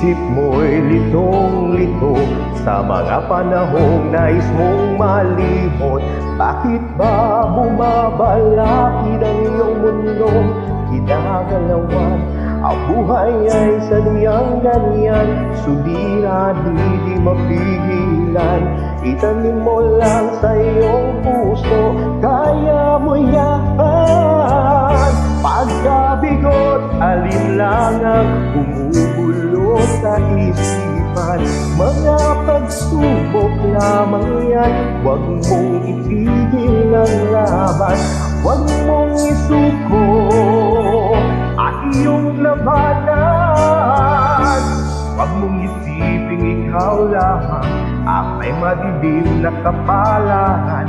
Isip mo'y litong-lito. Sa mga panahong nais mong malimot Bakit ba bumabalakid ang iyong mundong kinagalawan Ang buhay ay sadyang ganyan. Suliranin di mapigilan. Itanim mo lang sa iyong puso Kaya mo yan Pagkabigot, alin lang ang bumubulo sa isipan Mga pagsubok lamang yan Huwag mong itigil ang laban. Huwag mong isuko at iyong labanan. Huwag mong isiping ikaw lamang Ang may na kapalangan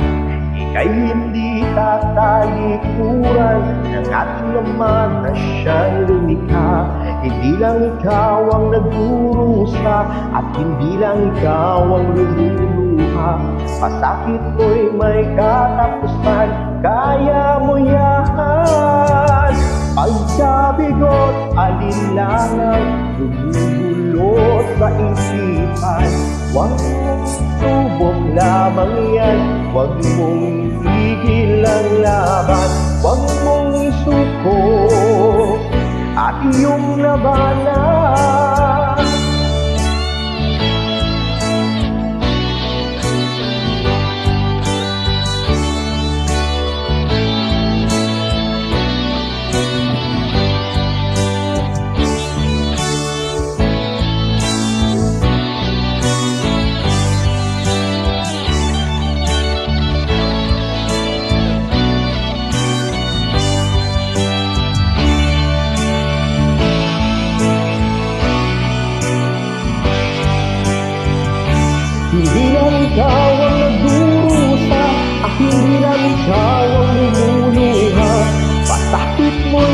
Ika'y hindi tatalikuran Ng ating naman na siyang lumikha Hindi lang ikaw ang nagdurusa At hindi lang ikaw ang lumuluha. Pasakit mo'y may katapusan Kaya mo yan. Pagkabigot, alinlangan Bumubulot sa isipan. Huwag subok lamang yan Huwag mong tigil ang laban. Huwag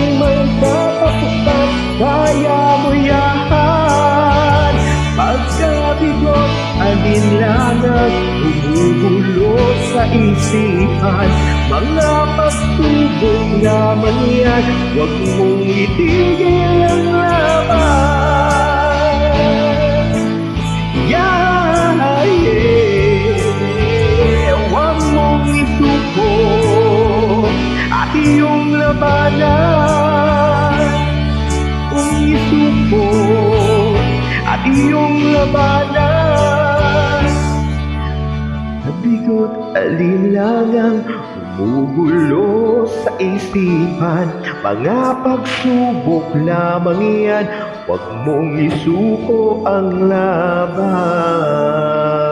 Katapusan Kaya mo yan Pagkabigot, alinlangan Bumubulot sa isipan Mga pagsubok naman yan Huwag mong itigil ang laban Yeah, yeah. Huwag mong isuko at iyong labanan. Iyong labanan. Nabigot alinlangang bumubulo sa isipan Mga pagsubok lamang yan Huwag mong isuko ang laban